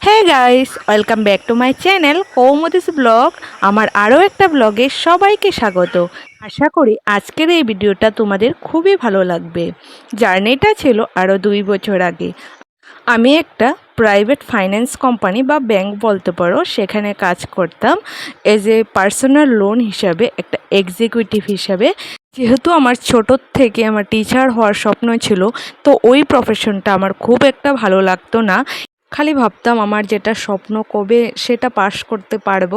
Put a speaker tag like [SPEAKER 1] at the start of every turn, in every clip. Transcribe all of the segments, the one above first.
[SPEAKER 1] হ্যাঁ guys welcome back to my channel Kaumudi's blog আমার আরও একটা ব্লগে সবাইকে স্বাগত। আশা করি আজকের এই ভিডিওটা তোমাদের খুবই ভালো লাগবে। জার্নিটা ছিল আরও দুই বছর আগে। আমি একটা প্রাইভেট ফাইন্যান্স কোম্পানি বা ব্যাংক বলতে পারো, সেখানে কাজ করতাম। এজ এ পার্সোনাল লোন হিসাবে, একটা এক্সিকিউটিভ হিসাবে। যেহেতু আমার ছোটোর থেকে আমার টিচার হওয়ার স্বপ্ন ছিল, তো ওই প্রফেশনটা আমার খুব একটা ভালো লাগতো না। খালি ভাবতাম আমার যেটা স্বপ্ন কবে সেটা পাশ করতে পারব।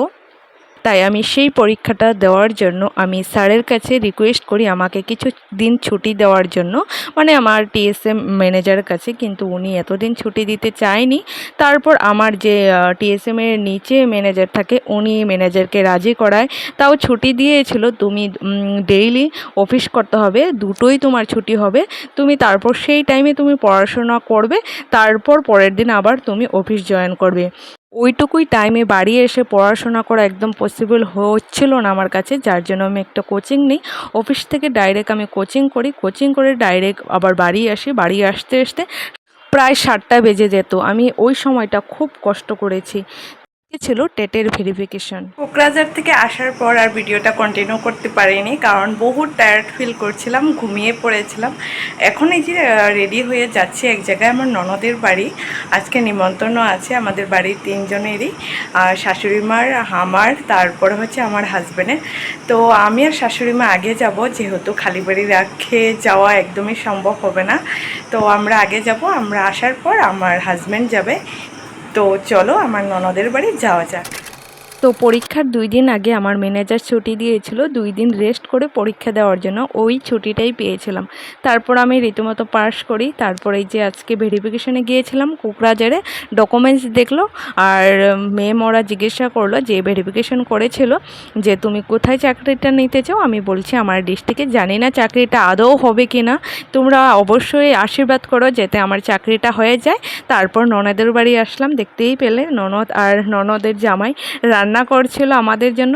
[SPEAKER 1] তাই আমি সেই পরীক্ষাটা দেওয়ার জন্য আমি স্যারের কাছে রিকোয়েস্ট করি আমাকে কিছু দিন ছুটি দেওয়ার জন্য। মানে আমার টিএসএম ম্যানেজারের কাছে, কিন্তু উনি এতদিন ছুটি দিতে চায়নি। তারপর আমার যে টিএসএম এর নিচে ম্যানেজার থাকে, উনি ম্যানেজারকে রাজি করায়। তাও ছুটি দিয়েছিল, তুমি ডেইলি অফিস করতে হবে, দুটোই তোমার ছুটি হবে। তুমি তারপর সেই টাইমে তুমি পড়াশোনা করবে, তারপর পরের দিন আবার তুমি অফিস জয়েন করবে। ওইটুকুই টাইমে বাড়ি এসে পড়াশোনা করা একদম পসিবল হচ্ছিল না আমার কাছে, যার জন্য আমি একটা কোচিং নিই। অফিস থেকে ডাইরেক্ট আমি কোচিং করি কোচিং করে ডাইরেক্ট আবার বাড়ি আসি। বাড়ি আসতে আসতে প্রায় সাতটা বেজে যেত। আমি ওই সময়টা খুব কষ্ট করেছি। ছিল টেটের ভেরিফিকেশন কোকরাঝার থেকে আসার পর আর ভিডিওটা কন্টিনিউ করতে পারিনি, কারণ বহু টায়ার্ড ফিল করছিলাম, ঘুমিয়ে পড়েছিলাম। এখন এই যে রেডি হয়ে যাচ্ছি এক জায়গায় আমার ননদের বাড়ি। আজকে নিমন্ত্রণ আছে আমাদের বাড়ির তিনজনেরই, আর শাশুড়ি মার আমার, তারপরে হচ্ছে আমার হাজব্যান্ডের তো আমি আর শাশুড়ি মা আগে যাব, যেহেতু খালি বাড়ি রাখে যাওয়া একদমই সম্ভব হবে না। তো আমরা আগে যাব, আমরা আসার পর আমার হাজব্যান্ড যাবে। তো চলো আমার ননদের বাড়ি যাওয়া যাক। তো পরীক্ষার দুই দিন আগে আমার ম্যানেজার ছুটি দিয়েছিল, দুই দিন রেস্ট করে পরীক্ষা দেওয়ার জন্য। ওই ছুটিটাই পেয়েছিলাম। তারপর আমি রীতিমতো পাস করি। তারপর যে আজকে ভেরিফিকেশনে গিয়েছিলাম কোকরাঝারে ডকুমেন্টস দেখল আর মেম ওরা জিজ্ঞাসা করল যে ভেরিফিকেশন করেছিল যে তুমি কোথায় চাকরিটা নিতে চাও? আমি বলছি, আমার ডিস্ট্রিক্টে জানি না চাকরিটা আদৌ হবে কি না তোমরা অবশ্যই আশীর্বাদ করো যাতে আমার চাকরিটা হয়ে যায়। তারপর ননদের বাড়ি আসলাম। দেখতেই পেলে ননদ আর ননদের জামাই রান্না করছিল আমাদের জন্য,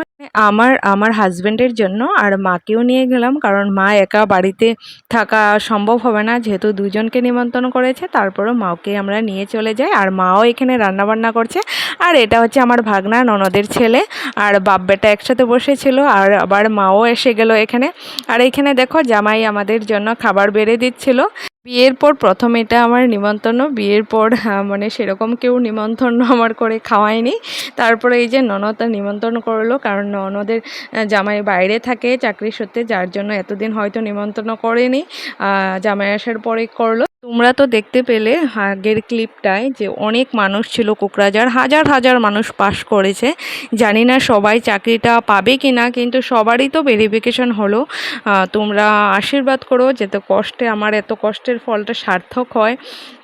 [SPEAKER 1] আমার আমার হাজব্যান্ডের জন্য, আর মাকেও নিয়ে গেলাম, কারণ মা একা বাড়িতে থাকা সম্ভব হবে না, যেহেতু দুজনকে নিমন্ত্রণ করেছে, তারপরও মাকে আমরা নিয়ে চলে যাই, আর মাও এখানে রান্না বান্না করছে, আর এটা হচ্ছে আমার ভাগনা, ননদের ছেলে, আর বাপ বেটা একসাথে বসেছিল, আর আবার মাও এসে গেল এখানে, আর এখানে দেখো জামাই আমাদের জন্য খাবার বেড়ে দিচ্ছিল। বিয়ের পর প্রথম এটা আমার নিমন্ত্রণ, বিয়ের পর মানে সেরকম কেউ নিমন্ত্রণ আমার করে খাওয়ায়নি। তারপরে এই যে ননদ নিমন্ত্রণ করল, কারণ ননদের জামাই বাইরে থাকে চাকরি সূত্রে, যার জন্য এতদিন হয়তো নিমন্ত্রণ করেনি জামাই আসার পরে করল। তোমরা তো দেখতে পেলে আগের ক্লিপটায় যে অনেক মানুষ ছিল কোকরাঝার হাজার হাজার মানুষ পাশ করেছে। জানি না সবাই চাকরিটা পাবে কি না কিন্তু সবারই তো ভেরিফিকেশন হলো। তোমরা আশীর্বাদ করো যাতে কষ্টে, আমার এত কষ্টের ফলটা সার্থক হয়।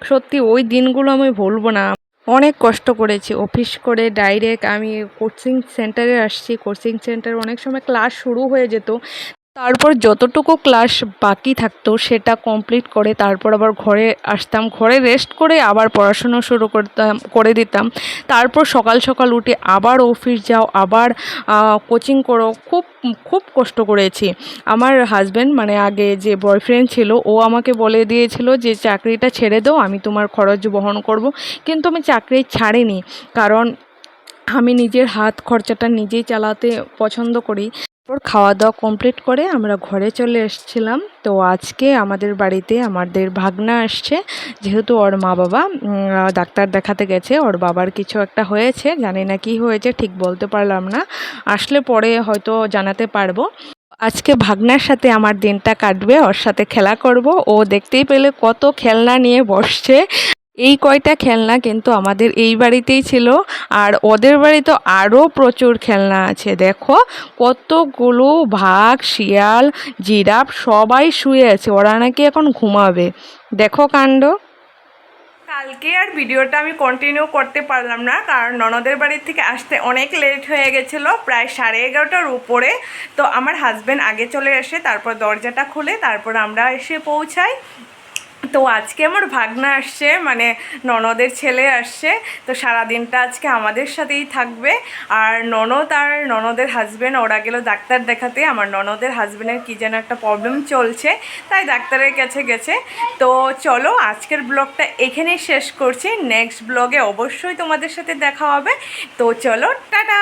[SPEAKER 1] সত্যি ওই দিনগুলো আমি ভুলবো না। অনেক কষ্ট করেছি অফিস করে ডাইরেক্ট আমি কোচিং সেন্টারে আসছি। কোচিং সেন্টারে অনেক সময় ক্লাস শুরু হয়ে যেত। তারপর যতটুকু ক্লাস বাকি থাকতো, সেটা কমপ্লিট করে তারপর আবার ঘরে আসতাম। ঘরে রেস্ট করে আবার পড়াশুনো শুরু করতাম, করে দিতাম। তারপর সকাল সকাল উঠে আবার অফিস যাও, আবার কোচিং করো। খুব খুব কষ্ট করেছি। আমার হাজব্যান্ড মানে আগে যে বয়ফ্রেন্ড ছিল, ও আমাকে বলে দিয়েছিল যে, চাকরিটা ছেড়ে দাও, আমি তোমার খরচ বহন করব। কিন্তু আমি চাকরি ছাড়িনি। কারণ আমি নিজের হাত খরচাটা নিজেই চালাতে পছন্দ করি। তারপর খাওয়া দাওয়া কমপ্লিট করে আমরা ঘরে চলে এসেছিলাম। তো আজকে আমাদের বাড়িতে আমাদের ভাগনা আসছে। যেহেতু ওর মা বাবা ডাক্তার দেখাতে গেছে, ওর বাবার কিছু একটা হয়েছে, জানি না কি হয়েছে, ঠিক বলতে পারলাম না। আসলে পরে হয়তো জানাতে পারব। আজকে ভাগনার সাথে আমার দিনটা কাটবে, ওর সাথে খেলা করব। ও দেখতেই পেলে কত খেলনা নিয়ে বসছে। এই কয়টা খেলনা কিন্তু আমাদের এই বাড়িতেই ছিল। আর ওদের বাড়িতে আরও প্রচুর খেলনা আছে। দেখো, কতগুলো ভাগ, শিয়াল, জিরাফ সবাই শুয়ে আছে। ওরা নাকি এখন ঘুমাবে। দেখো কাণ্ড। কালকে আর ভিডিওটা আমি কন্টিনিউ করতে পারলাম না, কারণ ননদের বাড়ির থেকে আসতে অনেক লেট হয়ে গেছিল, প্রায় সাড়ে এগারোটার উপরে। তো আমার হাজব্যান্ড আগে চলে এসে তারপর দরজাটা খুলে, তারপর আমরা এসে পৌঁছাই। তো আজকে আমার ভাগনা আসছে মানে ননদের ছেলে আসছে, তো সারাদিনটা আজকে আমাদের সাথেই থাকবে। আর ননদ আর ননদের হাজবেন্ড ওরা গেল ডাক্তার দেখাতে। আমার ননদের হাজবেন্ডের কী যেন একটা প্রবলেম চলছে, তাই ডাক্তারের কাছে গেছে। তো চলো, আজকের ব্লগটা এখানেই শেষ করছি। নেক্সট ব্লগে অবশ্যই তোমাদের সাথে দেখা হবে। তো চলো, টাটা!